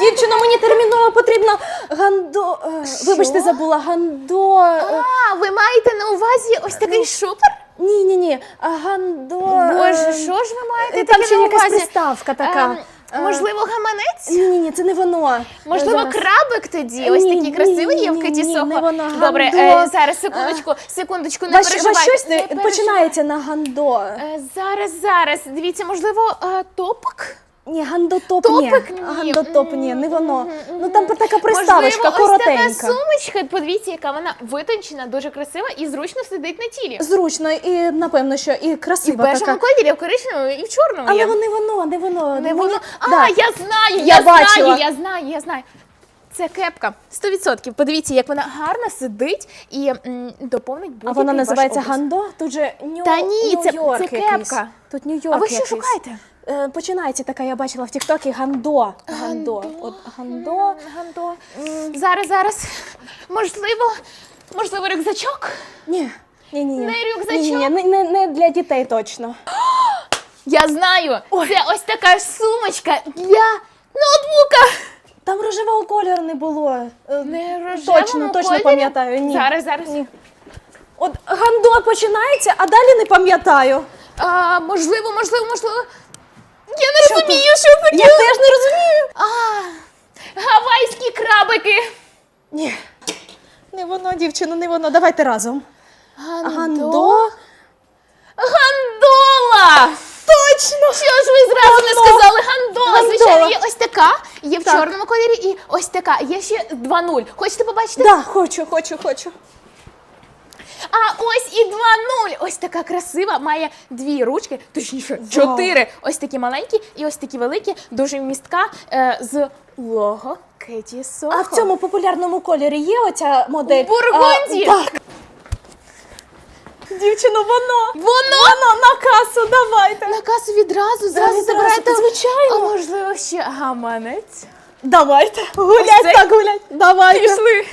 Дівчино, мені терміново потрібно гандо. е, Вибачте, забула гандо. е, А, ви маєте на увазі ось такий шупер? Ні, ні, ні. Гандо. Боже, е, що ж ви маєте е, таке Там ще на якась увазі? приставка така. Ем, Можливо, гаманець? Ні, ні, ні, це не воно. Можливо, Зараз. крабик тоді, ось Ні, такий ні, красивий є в ні, Сохо. воно, Добре, е, зараз, секундочку, секундочку, не Ваш, переживайте. ваш щось не не переживайте. починається на гандо. Е, Зараз, зараз, дивіться, можливо, е, топик? Ні, гандотоп ні. Топик ні. Гандотоп ні, не воно. Мгм, Ну там така приставочка Можливо, ось така сумочка. Подивіться, яка вона витончена, дуже красива і зручно сидить на тілі. Зручно і напевно, що і І в красива бежевому кольорі, в коричневому і в чорному Але є. не воно, не воно. Не воно. А, Да. я знаю, Я я, бачила. знаю, я знаю, я знаю. Це кепка. 100%. Подивіться, як вона гарно сидить і м, доповнить А будь-який вона ваш називається образ. гандо? Тут же Нью... Та ні, це- Нью-Йорк це якийсь. кепка. Тут Нью-Йорк А ви що якийсь. шукаєте? Е, Починається така, я бачила в Тіктокі гандо. Гандо. От гандо. Гандо. Зараз, зараз. Можливо, можливо, рюкзачок? Ні. Ні, ні, ні. Не рюкзачок? Ні, ні, ні, не, не для дітей точно. Я знаю. Ой. Це ось така сумочка для ноутбука. Там рожевого кольору не було. Е, Не рожевому Точно, точно кольорі? пам'ятаю. Ні. Зараз, зараз. Ні. От гандо починається, а далі не пам'ятаю. А, можливо, можливо, можливо. Я не розумію, що таке. Я теж не розумію. А, гавайські крабики. Ні. Не воно, дівчино, не воно. Давайте разом. Гандо. Гандо. Гандола! Точно! Що ж ви зразу не сказали? Гандола. Гандола. Звичайно, є ось така, є в Так. чорному кольорі і ось така. Є ще 2-0. Хочете побачити? Да, хочу, хочу, хочу. А ось і 2-0. Ось така красива, має дві ручки, точніше, чотири. Ось такі маленькі і ось такі великі, дуже містка е, з лого Кеті Сохо. А в цьому популярному кольорі є оця модель? В бургунді? А, так. Дівчино, воно. Воно! Воно на касу, давайте. На касу відразу, зразу Зразу, забирайте. звичайно. А можливо ще гаманець? Давайте. Гулять так гулять. Давайте. Пішли.